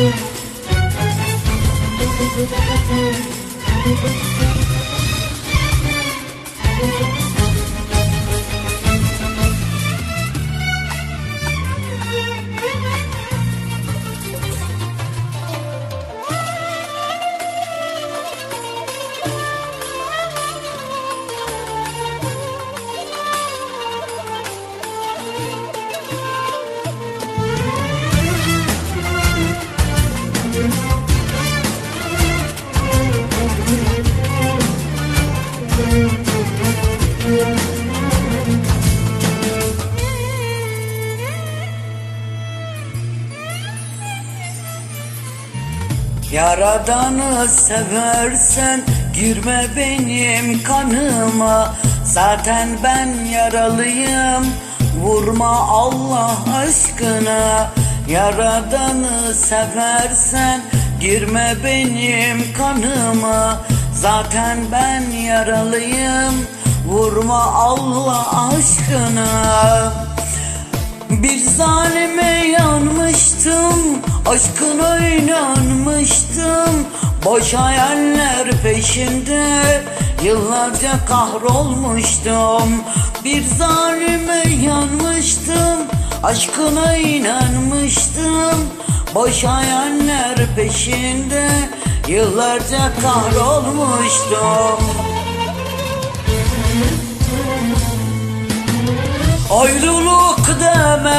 Müzik Yaradanı seversen girme benim kanıma. Zaten ben yaralıyım vurma Allah aşkına. Yaradanı seversen girme benim kanıma. Zaten ben yaralıyım vurma Allah aşkına bir zalime yanmıştım Aşkına inanmıştım Boş hayaller peşinde Yıllarca kahrolmuştum. Bir zalime yanmıştım Aşkına inanmıştım Boş hayaller peşinde Yıllarca kahrolmuştum. Ayrılık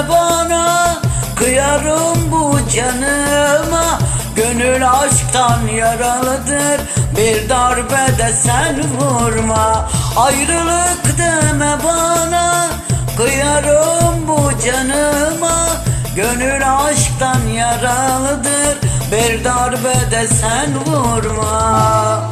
bana Kıyarım bu canıma. Gönül aşktan yaralıdır Bir darbe de sen vurma. Ayrılık deme bana Kıyarım bu canıma. Gönül aşktan yaralıdır Bir darbe de sen vurma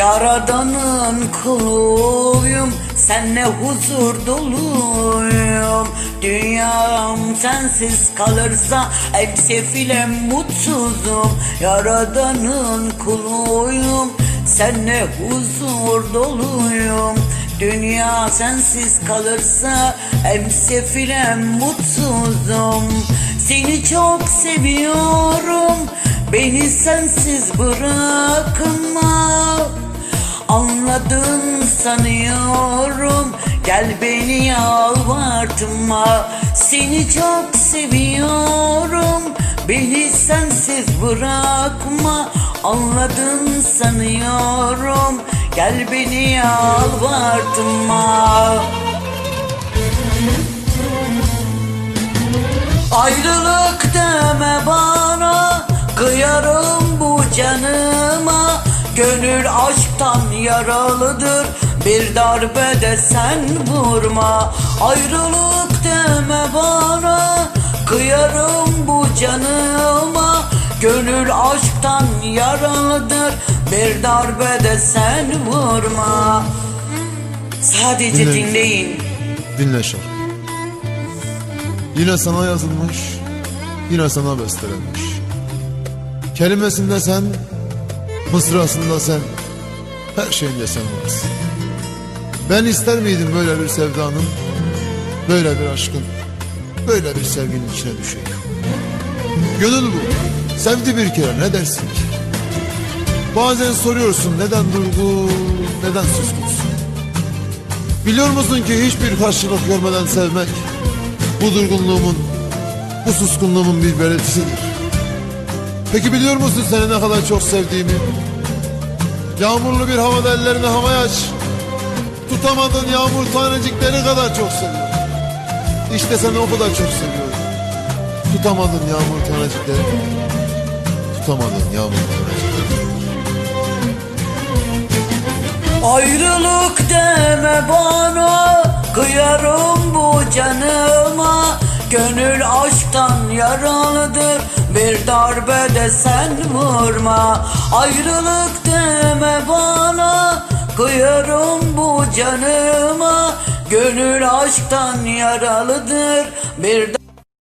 Yaradanın kuluyum Senle huzur doluyum. Dünyam sensiz kalırsa En sefilem mutsuzum. Yaradanın kuluyum Senle huzur doluyum Dünya sensiz kalırsa En sefilem mutsuzum. Seni çok seviyorum Beni sensiz bırakma. Anladın sanıyorum Gel beni yalvartma. Seni çok seviyorum Beni sensiz bırakma Anladın sanıyorum. Gel beni yalvartma. Ayrılık deme bana. Kıyarım bu canıma. Gönül aşktan yaralıdır. Bir darbe de sen vurma. Ayrılık deme bana Kıyarım bu canıma Gönül aşktan yaralıdır Bir darbe de sen vurma Sadece Dinle. dinleyin Dinle şarkı. Yine sana yazılmış, yine sana bestelenmiş. Kelimesinde sen, mısrasında sen, her şeyinde sen varsın. Ben ister miydim böyle bir sevdanın, böyle bir aşkın, böyle bir sevginin içine düşeyim. Gönül bu, sevdi bir kere ne dersin ki? Bazen soruyorsun neden durgun, neden suskunsun? Biliyor musun ki hiçbir karşılık görmeden sevmek bu durgunluğumun, bu suskunluğumun bir belirtisidir. Peki biliyor musun seni ne kadar çok sevdiğimi? Yağmurlu bir havada ellerini havaya aç. Tutamadığın yağmur tanecikleri kadar çok seviyorum. İşte seni o kadar çok seviyorum. Tutamadın yağmur tanecikleri. Tutamadın yağmur tanecikleri. Ayrılık deme bana Kıyarım bu canıma Gönül aşktan yaralıdır Bir darbe de sen vurma Ayrılık deme bana Kıyarım bu canıma Gönül aşktan yaralıdır. Bir